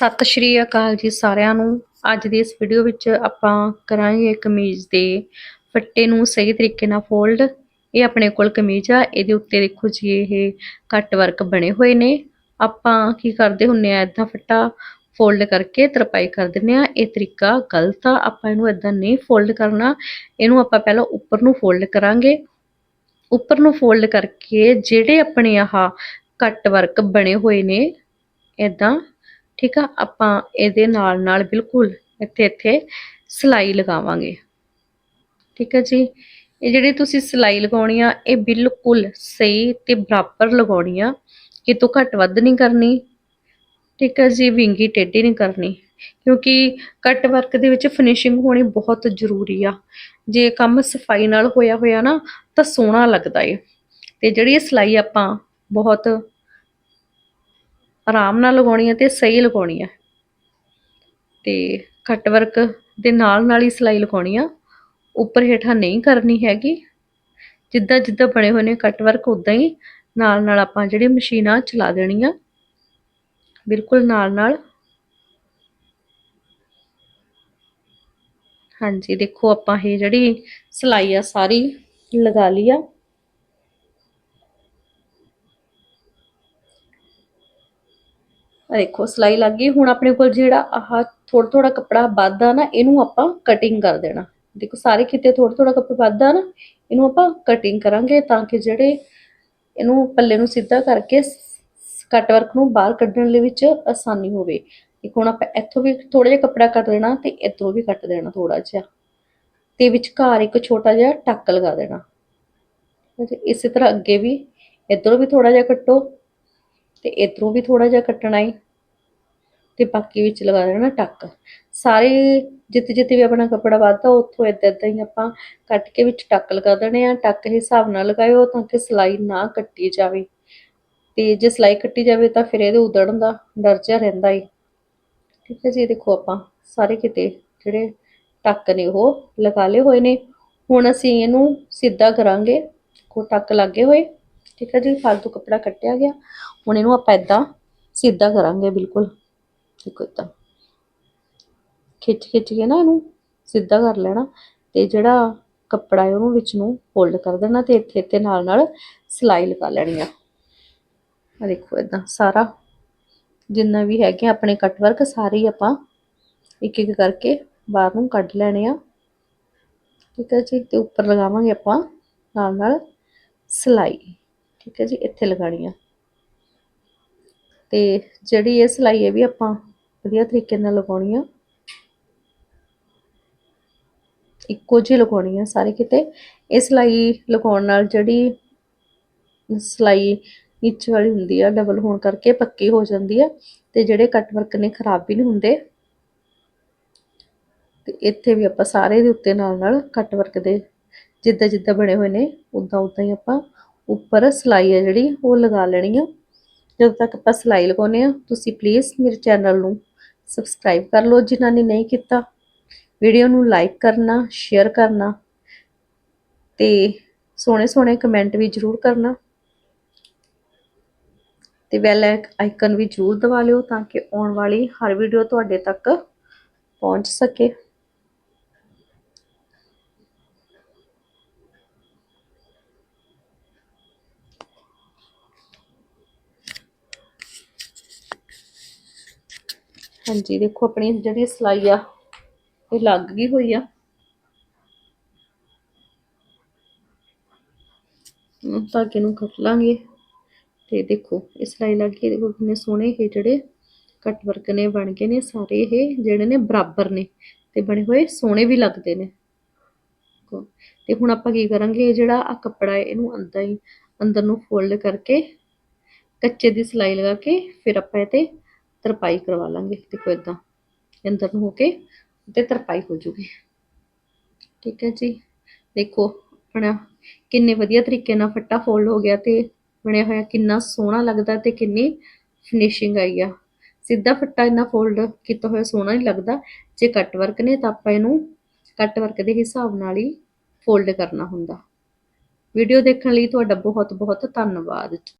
ਸਤਿ ਸ਼੍ਰੀ ਅਕਾਲ ਜੀ ਸਾਰਿਆਂ ਨੂੰ। ਅੱਜ ਦੀ ਇਸ ਵੀਡੀਓ ਵਿੱਚ ਆਪਾਂ ਕਰਾਂਗੇ ਕਮੀਜ਼ ਦੇ ਫੱਟੇ ਨੂੰ ਸਹੀ ਤਰੀਕੇ ਨਾਲ ਫੋਲਡ ਇਹ ਆਪਣੇ ਕੋਲ ਕਮੀਜ਼ ਆ, ਇਹਦੇ ਉੱਤੇ ਦੇਖੋ ਜੀ ਇਹ ਕੱਟ ਵਰਕ ਬਣੇ ਹੋਏ ਨੇ। ਆਪਾਂ ਕੀ ਕਰਦੇ ਹੁੰਨੇ ਆ ਇਦਾਂ ਫੱਟਾ ਫੋਲਡ ਕਰਕੇ ਤਰਪਾਈ ਕਰ ਦਿੰਨੇ ਆ। ਇਹ ਤਰੀਕਾ ਗਲਤ ਆ, ਆਪਾਂ ਇਹਨੂੰ ਇਦਾਂ ਨਹੀਂ ਫੋਲਡ ਕਰਨਾ। ਇਹਨੂੰ ਆਪਾਂ ਪਹਿਲਾਂ ਉੱਪਰ ਨੂੰ ਫੋਲਡ ਕਰਾਂਗੇ। ਉੱਪਰ ਨੂੰ ਫੋਲਡ ਕਰਕੇ ਜਿਹੜੇ ਆਪਣੇ ਆਹ ਕੱਟ ਵਰਕ ਬਣੇ ਹੋਏ ਨੇ ਇਦਾਂ ਠੀਕ ਆ? ਆਪਾਂ ਇਹਦੇ ਨਾਲ ਨਾਲ ਬਿਲਕੁਲ ਇੱਥੇ ਇੱਥੇ ਸਲਾਈ ਲਗਾਵਾਂਗੇ। ਠੀਕ ਹੈ ਜੀ? ਇਹ ਜਿਹੜੀ ਤੁਸੀਂ ਸਲਾਈ ਲਗਾਉਣੀ ਆ, ਇਹ ਬਿਲਕੁਲ ਸਹੀ ਤੇ ਬਰਾਬਰ ਲਗਾਉਣੀ ਆ। ਕਿਤੋਂ ਘੱਟ ਵੱਧ ਨਹੀਂ ਕਰਨੀ। ਠੀਕ ਹੈ ਜੀ? ਵਿੰਗੀ ਟੇਢੀ ਨਹੀਂ ਕਰਨੀ। ਕਿਉਂਕਿ ਕੱਟ ਵਰਕ ਦੇ ਵਿੱਚ ਫਿਨਿਸ਼ਿੰਗ ਹੋਣੀ ਬਹੁਤ ਜ਼ਰੂਰੀ ਆ। ਜੇ ਕੰਮ ਸਫ਼ਾਈ ਨਾਲ ਹੋਇਆ ਹੋਇਆ ਨਾ, ਤਾਂ ਸੋਹਣਾ ਲੱਗਦਾ ਏ। ਤੇ ਜਿਹੜੀ ਇਹ ਸਲਾਈ ਆਪਾਂ ਬਹੁਤ ਆਰਾਮ ਨਾਲ ਲਗਾਉਣੀ ਹੈ ਤੇ ਸਹੀ ਲਗਾਉਣੀ ਹੈ। ਤੇ ਕੱਟ ਵਰਕ ਦੇ ਨਾਲ ਨਾਲ ਹੀ ਸਲਾਈ ਲਗਾਉਣੀ ਆ। ਉੱਪਰ ਹੇਠਾਂ ਨਹੀਂ ਕਰਨੀ ਹੈਗੀ। ਜਿੱਦਾਂ ਜਿੱਦਾਂ ਬਣੇ ਹੋਏ ਨੇ ਕੱਟ ਵਰਕ ਉਦਾਂ ਹੀ ਨਾਲ ਨਾਲ ਆਪਾਂ ਜਿਹੜੀ ਮਸ਼ੀਨ ਆ ਚਲਾ ਦੇਣੀ ਆ। ਬਿਲਕੁਲ ਨਾਲ ਨਾਲ। ਹਾਂਜੀ, ਦੇਖੋ ਆਪਾਂ ਇਹ ਜਿਹੜੀ ਸਲਾਈ ਆ ਸਾਰੀ ਲਗਾ ਲਈ ਆ। ਆ ਦੇਖੋ, ਸਲਾਈ ਲੱਗ ਗਈ। ਹੁਣ ਆਪਣੇ ਕੋਲ ਜਿਹੜਾ ਆਹ ਥੋੜਾ ਥੋੜਾ ਕੱਪੜਾ ਵੱਧਦਾ ਨਾ, ਇਹਨੂੰ ਆਪਾਂ ਕਟਿੰਗ ਕਰ ਦੇਣਾ। ਦੇਖੋ, ਸਾਰੇ ਕਿਤੇ ਥੋੜਾ ਥੋੜਾ ਕੱਪੜਾ ਵੱਧਦਾ ਨਾ, ਇਹਨੂੰ ਆਪਾਂ ਕਟਿੰਗ ਕਰਾਂਗੇ ਤਾਂ ਕਿ ਜਿਹੜੇ ਇਹਨੂੰ ਪੱਲੇ ਨੂੰ ਸਿੱਧਾ ਕਰਕੇ ਕੱਟ ਵਰਕ ਨੂੰ ਬਾਹਰ ਕੱਢਣ ਲਈ ਵਿੱਚ ਆਸਾਨੀ ਹੋਵੇ। ਇੱਕ ਹੁਣ ਆਪਾਂ ਇੱਥੋਂ ਵੀ ਥੋੜਾ ਜਿਹਾ ਕੱਪੜਾ ਕੱਟ ਦੇਣਾ ਤੇ ਇੱਧਰੋਂ ਵੀ ਕੱਟ ਦੇਣਾ ਥੋੜਾ ਜਿਹਾ। ਤੇ ਵਿਚਕਾਰ ਇੱਕ ਛੋਟਾ ਜਿਹਾ ਟੱਕ ਲਗਾ ਦੇਣਾ। ਇਸੇ ਤਰ੍ਹਾਂ ਅੱਗੇ ਵੀ ਇੱਧਰੋਂ ਵੀ ਥੋੜਾ ਜਿਹਾ ਕੱਟੋ। ਤੇ ਇਧਰੋਂ ਵੀ ਥੋੜਾ ਜਿਹਾ ਕੱਟਣਾ ਹੈ ਤੇ ਬਾਕੀ ਵਿੱਚ ਲਗਾ ਦੇਣਾ ਟੱਕ। ਸਾਰੇ ਜਿੱਥੇ ਜਿੱਥੇ ਵੀ ਆਪਣਾ ਕੱਪੜਾ ਵੱਧਦਾ, ਉੱਥੋਂ ਇਦਾਂ ਇਦਾਂ ਹੀ ਆਪਾਂ ਕੱਟ ਕੇ ਵਿੱਚ ਟੱਕ ਲਗਾ ਦੇਣੇ ਆ। ਟੱਕ ਹਿਸਾਬ ਨਾਲ ਲਗਾਇਓ ਤਾਂ ਕਿ ਸਲਾਈ ਨਾ ਕੱਟੀ ਜਾਵੇ। ਤੇ ਜੇ ਸਲਾਈ ਕੱਟੀ ਜਾਵੇ ਤਾਂ ਫਿਰ ਇਹਦੇ ਉਧੜਨ ਦਾ ਡਰ ਜਿਹਾ ਰਹਿੰਦਾ ਏ ਠੀਕ ਹੈ ਜੀ ਦੇਖੋ ਆਪਾਂ ਸਾਰੇ ਕਿਤੇ ਜਿਹੜੇ ਟੱਕ ਨੇ ਉਹ ਲਗਾ ਲਏ ਹੋਏ ਨੇ। ਹੁਣ ਅਸੀਂ ਇਹਨੂੰ ਸਿੱਧਾ ਕਰਾਂਗੇ। ਕੋ ਟੱਕ ਲੱਗੇ ਹੋਏ। ਠੀਕ ਹੈ ਜੀ ਫालतू ਕੱਪੜਾ ਕੱਟਿਆ ਗਿਆ। ਹੁਣ ਇਹਨੂੰ ਆਪਾਂ ਇਦਾਂ ਸਿੱਧਾ ਕਰਾਂਗੇ, ਬਿਲਕੁਲ। ਦੇਖੋ ਇਦਾਂ ਖਿੱਚ ਖਿੱਚ ਕੇ ਨਾ ਇਹਨੂੰ ਸਿੱਧਾ ਕਰ ਲੈਣਾ ਤੇ ਜਿਹੜਾ ਕੱਪੜਾ ਹੈ ਉਹਨੂੰ ਵਿੱਚ ਨੂੰ ਫੋਲਡ ਕਰ ਦੇਣਾ ਤੇ ਇੱਥੇ ਇੱਥੇ ਨਾਲ ਨਾਲ ਸਿਲਾਈ ਲਗਾ ਲੈਣੀ ਆ। ਆ ਦੇਖੋ ਇਦਾਂ ਸਾਰਾ, ਜਿੰਨਾ ਵੀ ਹੈਗੇ ਆਪਣੇ ਕੱਟ ਵਰਕ ਸਾਰੇ ਆਪਾਂ ਇੱਕ ਇੱਕ ਕਰਕੇ ਬਾਹਰ ਨੂੰ ਕੱਢ ਲੈਣੇ ਆ। ਠੀਕ ਹੈ ਜੀ, ਤੇ ਉੱਪਰ ਲਗਾਵਾਂਗੇ ਆਪਾਂ ਨਾਲ ਨਾਲ ਸਿਲਾਈ। ਠੀਕ ਹੈ ਜੀ, ਇੱਥੇ ਲਗਾਣੀ ਆ। ਤੇ ਜਿਹੜੀ ਇਹ ਸਲਾਈ ਹੈ ਵੀ ਆਪਾਂ ਵਧੀਆ ਤਰੀਕੇ ਨਾਲ ਲਗਾਉਣੀ ਆ। ਇੱਕੋ ਜਿਹੀ ਲਗਾਉਣੀ ਆ ਸਾਰੇ ਕਿਤੇ। ਇਹ ਸਲਾਈ ਲਗਾਉਣ ਨਾਲ ਜਿਹੜੀ ਸਲਾਈ ਨੀਚੇ ਵਾਲੀ ਹੁੰਦੀ ਆ ਡਬਲ ਹੋਣ ਕਰਕੇ ਪੱਕੀ ਹੋ ਜਾਂਦੀ ਆ ਤੇ ਜਿਹੜੇ ਕੱਟ ਵਰਕ ਨੇ ਖਰਾਬ ਵੀ ਨਹੀਂ ਹੁੰਦੇ। ਤੇ ਇੱਥੇ ਵੀ ਆਪਾਂ ਸਾਰੇ ਦੇ ਉੱਤੇ ਨਾਲ ਨਾਲ ਕੱਟ ਵਰਕ ਦੇ ਜਿੱਦਾਂ ਜਿੱਦਾਂ ਬਣੇ ਹੋਏ ਨੇ ਉਦਾਂ ਉਦਾਂ ਹੀ ਆਪਾਂ ਉੱਪਰ ਸਲਾਈ ਹੈ ਜਿਹੜੀ, ਉਹ ਲਗਾ ਲੈਣੀ ਆ। ਜਦੋਂ ਤੱਕ ਆਪਾਂ ਸਲਾਈ ਲਗਾਉਨੇ ਆ, ਤੁਸੀਂ ਪਲੀਜ਼ ਮੇਰੇ ਚੈਨਲ ਨੂੰ ਸਬਸਕ੍ਰਾਈਬ ਕਰ ਲਓ ਜਿਨ੍ਹਾਂ ਨੇ ਨਹੀਂ ਕੀਤਾ। ਵੀਡੀਓ ਨੂੰ ਲਾਈਕ ਕਰਨਾ ਸ਼ੇਅਰ ਕਰਨਾ ਤੇ ਸੋਹਣੇ ਸੋਹਣੇ ਕਮੈਂਟ ਵੀ ਜ਼ਰੂਰ ਕਰਨਾ। ਤੇ ਬੈਲ ਆਈਕਨ ਵੀ ਜ਼ਰੂਰ ਦਬਾ ਲਿਓ ਤਾਂ ਕਿ ਆਉਣ ਵਾਲੀ ਹਰ ਵੀਡੀਓ ਤੁਹਾਡੇ ਤੱਕ ਪਹੁੰਚ ਸਕੇ। ਹਾਂਜੀ, ਦੇਖੋ ਆਪਣੀ ਜਿਹੜੀ ਸਲਾਈ ਆ, ਇਹ ਲੱਗ ਗਈ ਹੋਈ ਆ। ਧਾਗੇ ਨੂੰ ਕੱਟ ਲਾਂਗੇ। ਤੇ ਦੇਖੋ, ਇਹ ਸਲਾਈ ਲੱਗ ਗਈ, ਦੇਖੋ ਕਿੰਨੇ ਸੋਹਣੇ ਇਹ ਜਿਹੜੇ ਕੱਟ ਵਰਕ ਨੇ, ਬਣ ਗਏ ਨੇ ਸਾਰੇ ਇਹ, ਜਿਹੜੇ ਨੇ ਬਰਾਬਰ ਨੇ ਤੇ ਬਣੇ ਹੋਏ ਸੋਹਣੇ ਵੀ ਲੱਗਦੇ ਨੇ। ਤੇ ਹੁਣ ਆਪਾਂ ਕੀ ਕਰਾਂਗੇ, ਇਹ ਜਿਹੜਾ ਆ ਕੱਪੜਾ ਹੈ, ਇਹਨੂੰ ਅੰਦਰ ਹੀ, ਅੰਦਰ ਨੂੰ ਫੋਲਡ ਕਰਕੇ ਕੱਚੇ ਦੀ ਸਲਾਈ ਲਗਾ ਕੇ ਫਿਰ ਆਪਾਂ ਇਹ ਤੇ ਤਰਪਾਈ ਕਰਵਾ ਲਾਂਗੇ ਦੇਖੋ ਇਦਾਂ ਅੰਦਰ ਨੂੰ ਹੋ ਕੇ ਤੇ ਤਰਪਾਈ ਹੋ ਜੂਗੀ। ਠੀਕ ਹੈ ਜੀ। ਦੇਖੋ, ਆਪਣਾ ਕਿੰਨੇ ਵਧੀਆ ਤਰੀਕੇ ਨਾਲ ਫੱਟਾ ਫੋਲਡ ਹੋ ਗਿਆ ਤੇ ਬਣਿਆ ਹੋਇਆ ਕਿੰਨਾ ਸੋਹਣਾ ਲੱਗਦਾ ਤੇ ਕਿੰਨੀ ਫਿਨਿਸ਼ਿੰਗ ਆਈ ਆ। ਸਿੱਧਾ ਫੱਟਾ ਇੰਨਾ ਫੋਲਡ ਕੀਤਾ ਹੋਇਆ ਸੋਹਣਾ ਨਹੀਂ ਲੱਗਦਾ। ਜੇ ਕੱਟ ਵਰਕ ਨੇ ਤਾਂ ਆਪਾਂ ਇਹਨੂੰ ਕੱਟ ਵਰਕ ਦੇ ਹਿਸਾਬ ਨਾਲ ਹੀ ਫੋਲਡ ਕਰਨਾ ਹੁੰਦਾ। ਵੀਡੀਓ ਦੇਖਣ ਲਈ ਤੁਹਾਡਾ ਬਹੁਤ ਬਹੁਤ ਧੰਨਵਾਦ।